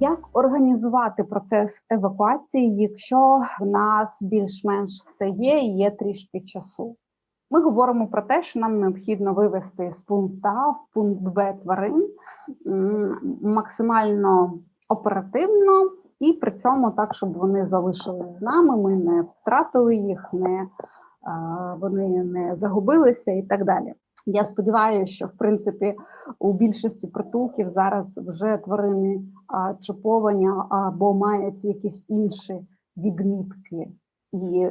Як організувати процес евакуації, якщо в нас більш-менш все є і є трішки часу? Ми говоримо про те, що нам необхідно вивести з пункту А в пункт Б тварин максимально оперативно і при цьому так, щоб вони залишились з нами, ми не втратили їх, не, вони не загубилися і так далі. Я сподіваюся, що в принципі у більшості притулків зараз вже тварини а, чіповані або мають якісь інші відмітки і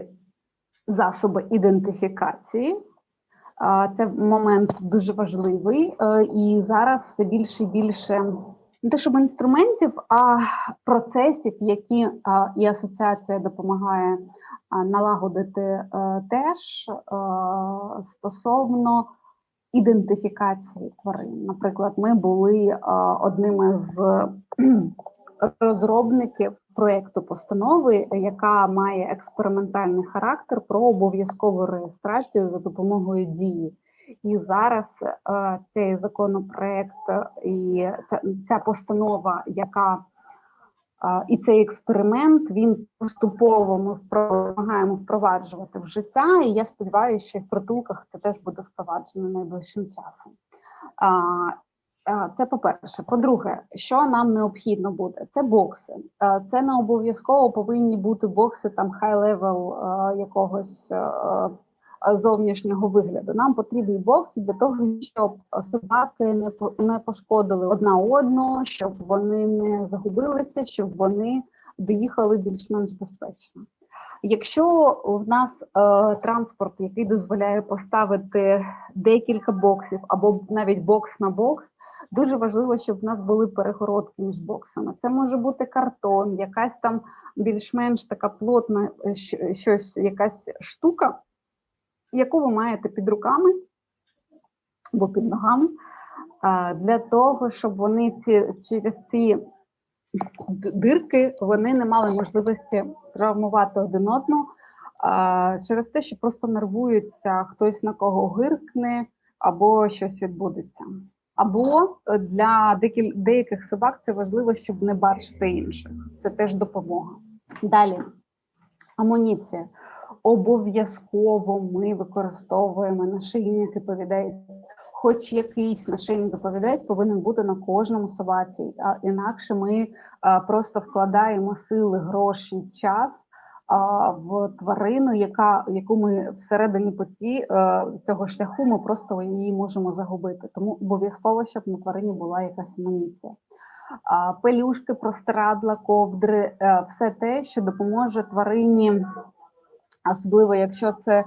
засоби ідентифікації. А, Це момент дуже важливий, е, і зараз все більше і більше не те, щоб інструментів, а процесів, які а, і асоціація допомагає а, налагодити е, теж е, стосовно ідентифікації тварин. Наприклад, ми були е, одним з розробників проєкту постанови, яка має експериментальний характер про обов'язкову реєстрацію за допомогою дії. І зараз цей законопроект і ця, постанова, яка і цей експеримент він поступово ми впро- намагаємо впроваджувати в життя. І я сподіваюся, що в притулках це теж буде впроваджено найближчим часом. Це по-перше. По-друге, що нам необхідно буде? Це бокси. Це не обов'язково повинні бути бокси там хай-левел якогось зовнішнього вигляду. Нам потрібні бокси для того, щоб собаки не не пошкодили одна одну, щоб вони не загубилися, щоб вони доїхали більш-менш безпечно. Якщо в нас е, транспорт, який дозволяє поставити декілька боксів або навіть бокс на бокс, дуже важливо, щоб в нас були перегородки між боксами. Це може бути картон, якась там більш-менш така плотна е, щось, якась штука, яку ви маєте під руками або під ногами, е, для того, щоб вони ці через ці дирки вони не мали можливості травмувати один одного через те, що просто нервуються, хтось на кого гиркне або щось відбудеться. Або е, для деяких собак це важливо, щоб не бачити інших. Це теж допомога. Далі амуніція. Обов'язково ми використовуємо нашийники повідець. Хоч якийсь нашийник повідець повинен бути на кожному собаці, а інакше ми а, просто вкладаємо сили, гроші, час а, в тварину, яка яку ми всередині путі е, цього шляху ми просто її можемо загубити. Тому обов'язково, щоб на тварині була якась амуніція. А, Пелюшки, простирадла, ковдри, е, все те, що допоможе тварині, особливо якщо це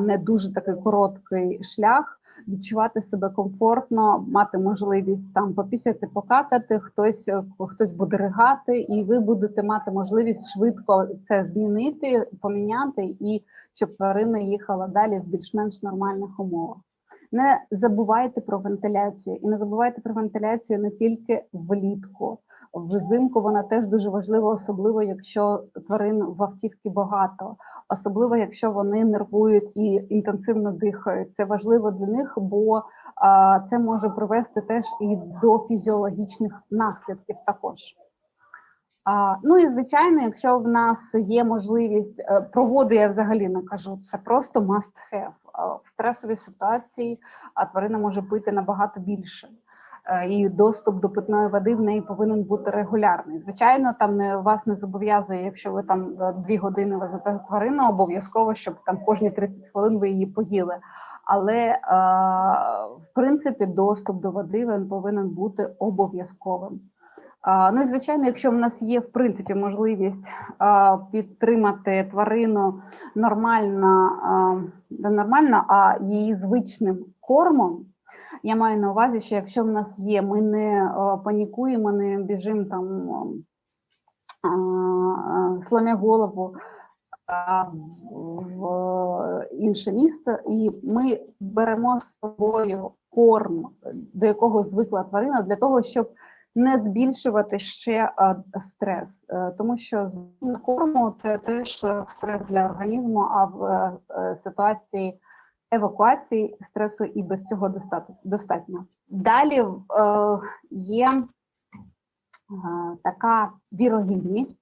не дуже такий короткий шлях відчувати себе комфортно, мати можливість там попісяти, покакати, хтось е, хтось буде ригати, і ви будете мати можливість швидко це змінити, поміняти, і щоб тварина їхала далі в більш-менш нормальних умовах. Не забувайте про вентиляцію, і не забувайте про вентиляцію не тільки влітку. Взимку вона теж дуже важлива, особливо якщо тварин в автівці багато, особливо якщо вони нервують і інтенсивно дихають. Це важливо для них, бо це може привести теж і до фізіологічних наслідків також. Ну і звичайно, якщо в нас є можливість е, я взагалі не кажу, це просто must have. В стресовій ситуації тварина може пити набагато більше. Е, І доступ до питної води в неї повинен бути регулярний. Звичайно, там не вас не зобов'язує, якщо ви там е, дві години везете тварину, обов'язково, щоб там кожні 30 хвилин ви її поїли. Але е, в принципі доступ до води він повинен бути обов'язковим. Ну і звичайно, якщо в нас є в принципі можливість підтримати тварину нормально, не нормально, а її звичним кормом. Я маю на увазі, що якщо в нас є, ми не панікуємо, не біжимо там а, а, слоня голову в інше місто, і ми беремо з собою корм, до якого звикла тварина, для того, щоб не збільшувати ще стрес, Е, тому що корму це теж е, стрес для організму, а в е, е, ситуації евакуації стресу і без цього достатньо. Далі е, є така вірогідність,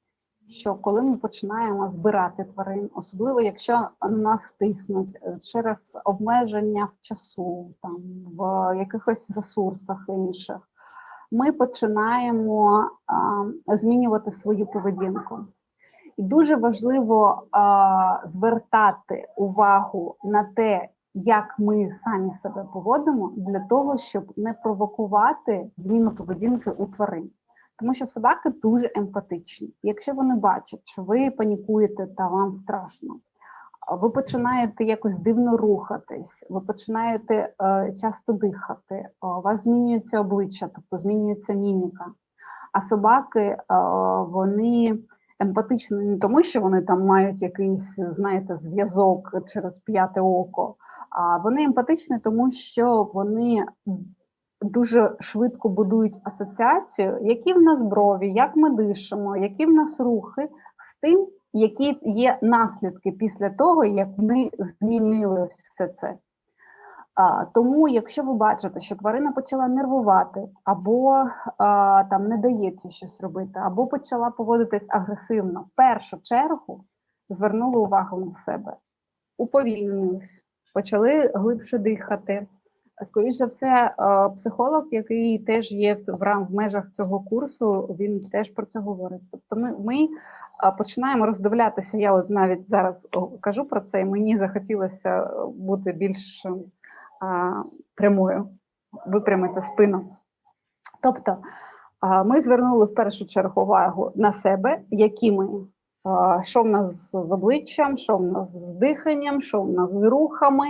що коли ми починаємо збирати тварин, особливо якщо на нас тиснуть е, через обмеження в часу, там в якихось ресурсах інших, ми починаємо змінювати свою поведінку. І дуже важливо а, звертати увагу на те, як ми самі себе поводимо, для того, щоб не провокувати зміну поведінки у тварин. Тому що собаки дуже емпатичні. Якщо вони бачать, що ви панікуєте та вам страшно, ви починаєте якось дивно рухатись, ви починаєте е, часто дихати, у вас змінюється обличчя, тобто змінюється міміка. А собаки е, вони емпатичні не тому, що вони там мають якийсь, знаєте, зв'язок через п'яте око, вони емпатичні, тому що вони дуже швидко будують асоціацію, які в нас брові, як ми дишимо, які в нас рухи з тим, які є наслідки після того, як ми змінили все це. А, Тому, якщо ви бачите, що тварина почала нервувати, або а, там не дається щось робити, або почала поводитись агресивно, в першу чергу звернули увагу на себе, уповільнились, почали глибше дихати. Скоріше за все, психолог, який теж є в межах цього курсу, він теж про це говорить. Тобто, ми ми починаємо роздивлятися. Я от навіть зараз кажу про це, і мені захотілося бути більш а, прямою, випрямити спину. Тобто, ми звернули в першу чергу увагу на себе, які ми, що в нас з обличчям, що в нас з диханням, що в нас з рухами,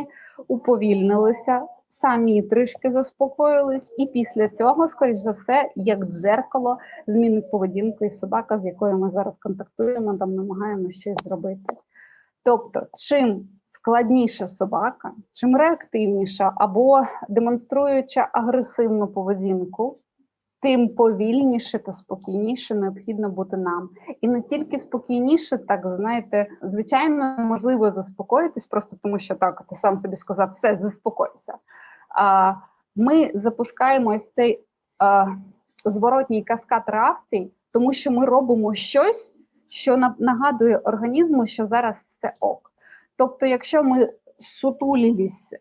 уповільнилися самі трішки заспокоїлись, і після цього, скоріш за все, як дзеркало, змінить поведінку і собака, з якою ми зараз контактуємо, там намагаємося щось зробити. Тобто, чим складніша собака, чим реактивніша або демонструюча агресивну поведінку, тим повільніше та спокійніше необхідно бути нам. І не тільки спокійніше, так знаєте, звичайно, можливо заспокоїтись, просто тому що так, ти сам собі сказав, все, заспокойся ми запускаємо ось цей зворотній каскад реакцій, тому що ми робимо щось, що нагадує організму, що зараз все ок. Тобто, якщо ми сутулілись,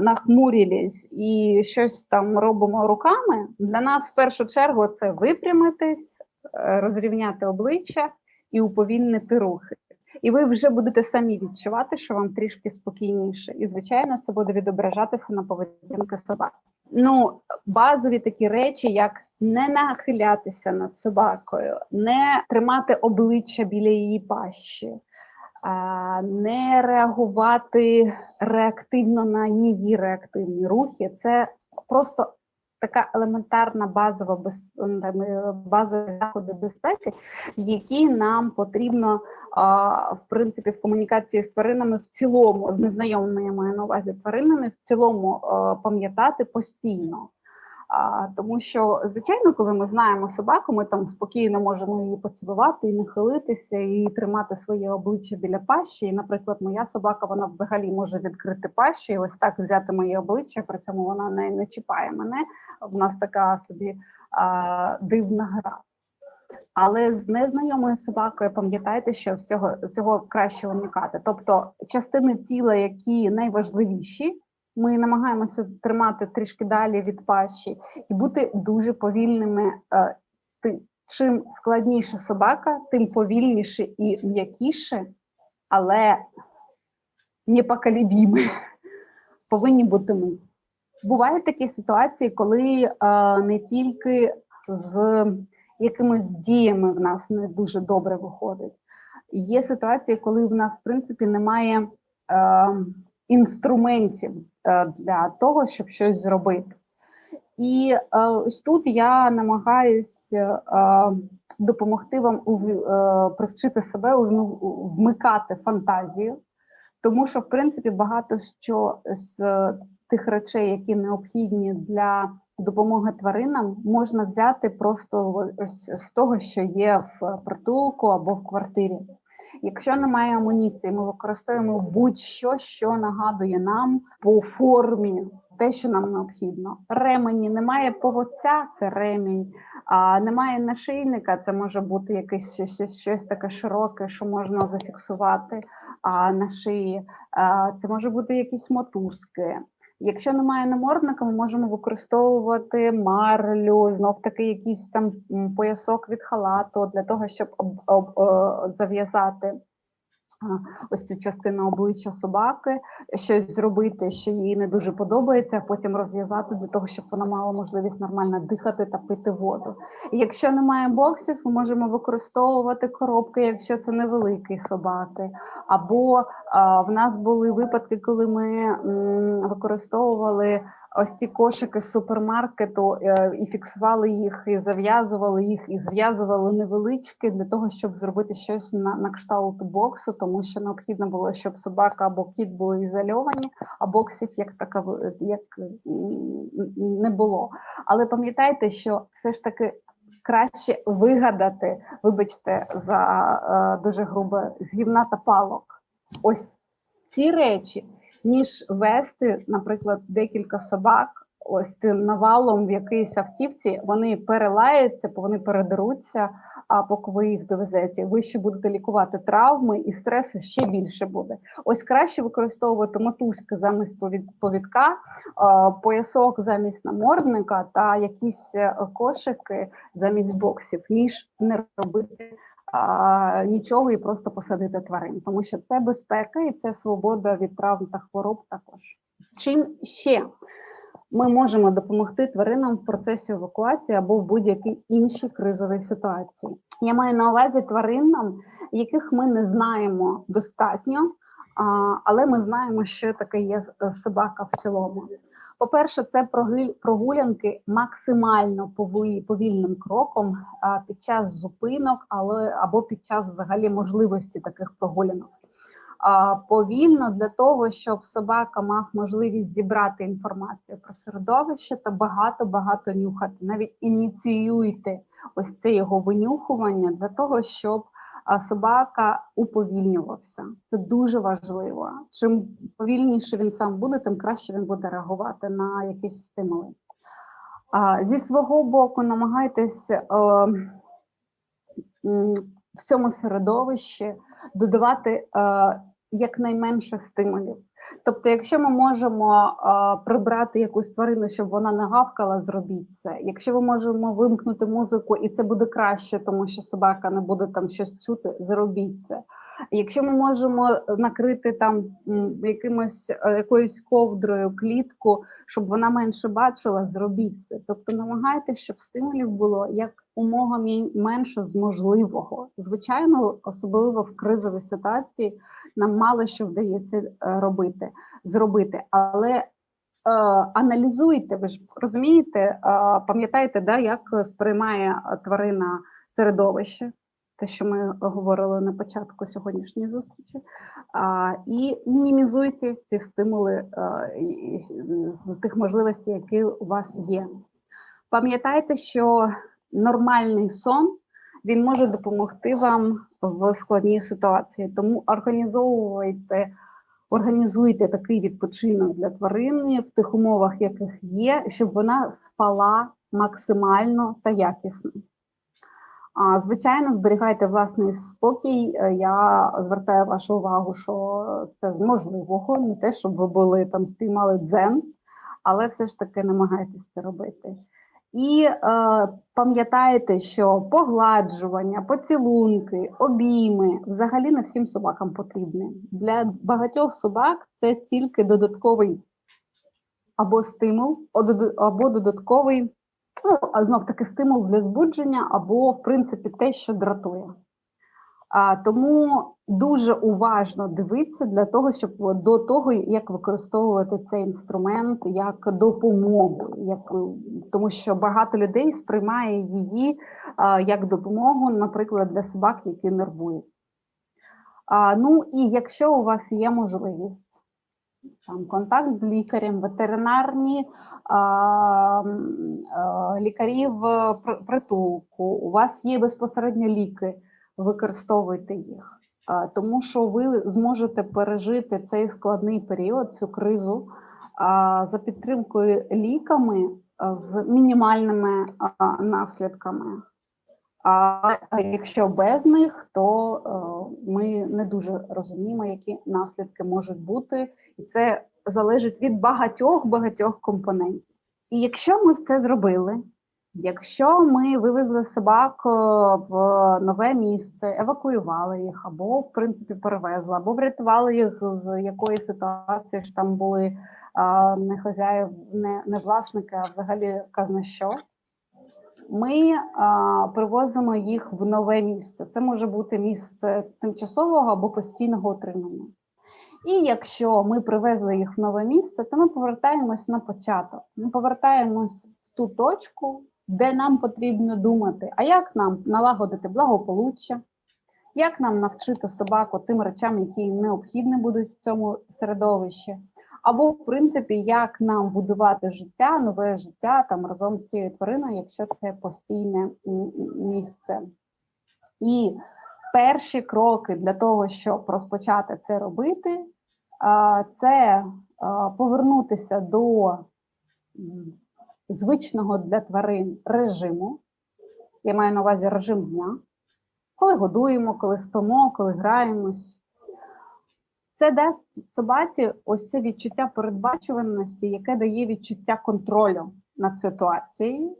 нахмурились і щось там робимо руками, для нас в першу чергу це випрямитись, е, розрівняти обличчя і уповільнити рухи. І ви вже будете самі відчувати, що вам трішки спокійніше. І, звичайно, це буде відображатися на поведінки собак. Ну, базові такі речі, як не нахилятися над собакою, не тримати обличчя біля її пащі, не реагувати реактивно на її реактивні рухи. Це просто така елементарна базова без базові заходи безпеки, які нам потрібно в принципі в комунікації з тваринами в цілому, з незнайомими я маю на увазі тваринами, в цілому пам'ятати постійно. Тому що, звичайно, коли ми знаємо собаку, ми там спокійно можемо її поцілувати і нахилитися, і тримати своє обличчя біля пащі. І, наприклад, моя собака вона взагалі може відкрити пащу і ось так взяти моє обличчя, при цьому вона не, не чіпає мене. В нас така собі а, дивна гра. Але з незнайомою собакою пам'ятайте, що всього цього краще уникати. Тобто частини тіла, які найважливіші, ми намагаємося тримати трішки далі від пащі і бути дуже повільними. Е, чим складніша собака, тим повільніше і м'якіше, але непоколебіми повинні бути ми. Бувають такі ситуації, коли е, не тільки з якимись діями в нас не дуже добре виходить. Є ситуації, коли в нас, в принципі, немає е, інструментів е, для того, щоб щось зробити. І е, ось тут я намагаюся е, допомогти вам привчити себе вмикати фантазію, тому що, в принципі, багато що з тих речей, які необхідні для допомоги тваринам, можна взяти просто з того, що є в притулку або в квартирі. Якщо немає амуніції, ми використовуємо будь-що, що нагадує нам по формі те, що нам необхідно. Ремені немає поводця, це ремінь. А немає нашийника, це може бути якесь щось, щось, щось таке широке, що можна зафіксувати а, на шиї. А, це може бути якісь мотузки. Якщо немає намордника, ми можемо використовувати марлю, знов таки якийсь там поясок від халату для того, щоб об, о, зав'язати ось цю частину обличчя собаки, щось зробити, що їй не дуже подобається, а потім розв'язати для того, щоб вона мала можливість нормально дихати та пити воду. І якщо немає боксів, ми можемо використовувати коробки, якщо це невеликі собаки. Або а, в нас були випадки, коли ми м, використовували ось ці кошики з супермаркету е, і фіксували їх, і зав'язували їх, і зв'язували невеличкі для того, щоб зробити щось на, на кшталт боксу, тому що необхідно було, щоб собака або кіт були ізольовані, а боксів як така як не було. Але пам'ятайте, що все ж таки. Краще вигадати, вибачте, за е, дуже грубе з гівна та палок. Ось ці речі, ніж вести, наприклад, декілька собак ось тим навалом в якійсь автівці, вони перелаються, вони передеруться. А поки ви їх довезете, ви ще будете лікувати травми і стресу ще більше буде. Ось краще використовувати мотузки замість повід- повідка, е, поясок замість намордника та якісь е, кошики замість боксів, ніж не робити а, нічого і просто посадити тварин, тому що це безпека і це свобода від травм та хвороб також. Чим ще ми можемо допомогти тваринам в процесі евакуації або в будь-якій іншій кризовій ситуації? Я маю на увазі тваринам, яких ми не знаємо достатньо, а, але ми знаємо, що таке є собака в цілому. По-перше, це прогулянки максимально повільним кроком під час зупинок, але або під час взагалі можливості таких прогулянок. Повільно для того, щоб собака мав можливість зібрати інформацію про середовище та багато-багато нюхати. Навіть ініціюйте ось це його винюхування для того, щоб собака уповільнювався. Це дуже важливо. Чим повільніше він сам буде, тим краще він буде реагувати на якісь стимули. Зі свого боку, намагайтесь е, в цьому середовищі додавати е, якнайменше стимулів. Тобто, якщо ми можемо е, прибрати якусь тварину, щоб вона не гавкала, зробіть це. Якщо ми можемо вимкнути музику, і це буде краще, тому що собака не буде там щось чути, зробіть це. Якщо ми можемо накрити там якимось е, якоюсь ковдрою клітку, щоб вона менше бачила, зробіть це. Тобто намагайтеся, щоб стимулів було як умога менше з можливого. Звичайно, особливо в кризовій ситуації нам мало що вдається е, робити, зробити, але е, аналізуйте, ви ж розумієте, е, пам'ятаєте, да, як сприймає е, тварина середовище, те, що ми говорили на початку сьогоднішньої зустрічі, а, і мінімізуйте ці стимули е, і- і з тих можливостей, які у вас є. Пам'ятайте, що нормальний сон він може допомогти вам в складній ситуації. Тому організовуйте, організуйте такий відпочинок для тварини в тих умовах, яких є, щоб вона спала максимально та якісно. Звичайно, зберігайте власний спокій. Е, Я звертаю вашу увагу, що це з можливого, не те, щоб ви були там спіймали дзен, але все ж таки намагайтесь це робити. І е, пам'ятайте, що погладжування, поцілунки, обійми взагалі не всім собакам потрібні. Для багатьох собак це тільки додатковий або стимул, або додатковий, ну, а знов таки стимул для збудження, або, в принципі, те, що дратує. А, тому дуже уважно дивитися для того, щоб до того, як використовувати цей інструмент як допомогу, як, тому що багато людей сприймає її а, як допомогу, наприклад, для собак, які нервують. А, ну і якщо у вас є можливість, там контакт з лікарем, ветеринарні а, а, лікарі в пр- притулку, у вас є безпосередньо ліки, використовуйте їх, а, тому що ви зможете пережити цей складний період, цю кризу а, за підтримкою ліками з мінімальними а, наслідками. А якщо без них, то е, ми не дуже розуміємо, які наслідки можуть бути, і це залежить від багатьох багатьох компонентів. І якщо ми все зробили, якщо ми вивезли собак е, в нове місце, евакуювали їх, або в принципі перевезли, або врятували їх з якоїсь ситуації, що там були не хазяїв, не, не власники, а взагалі казна що. Ми а, привозимо їх в нове місце. Це може бути місце тимчасового або постійного утримання. І якщо ми привезли їх в нове місце, то ми повертаємось на початок. Ми повертаємось в ту точку, де нам потрібно думати, а як нам налагодити благополуччя, як нам навчити собаку тим речам, які їм необхідні будуть в цьому середовищі, або, в принципі, як нам будувати життя, нове життя там разом з цією твариною, якщо це постійне місце. І перші кроки для того, щоб розпочати це робити, це повернутися до звичного для тварин режиму. Я маю на увазі режим дня, коли годуємо, коли спимо, коли граємось. Це дасть собаці ось це відчуття передбачуваності, яке дає відчуття контролю над ситуацією.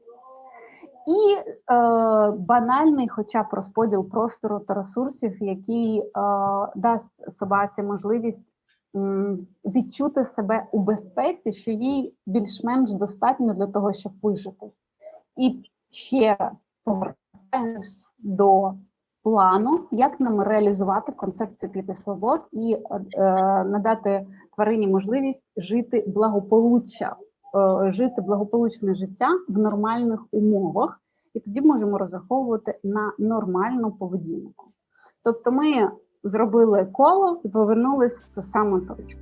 І е, банальний, хоча б розподіл простору та ресурсів, який е, дасть собаці можливість м, відчути себе у безпеці, що їй більш-менш достатньо для того, щоб вижити. І ще раз повертаємось до плану, як нам реалізувати концепцію п'яти свобод і е, надати тварині можливість жити благополуччя, е, жити благополучне життя в нормальних умовах, і тоді можемо розраховувати на нормальну поведінку. Тобто, ми зробили коло і повернулись в ту саму точку.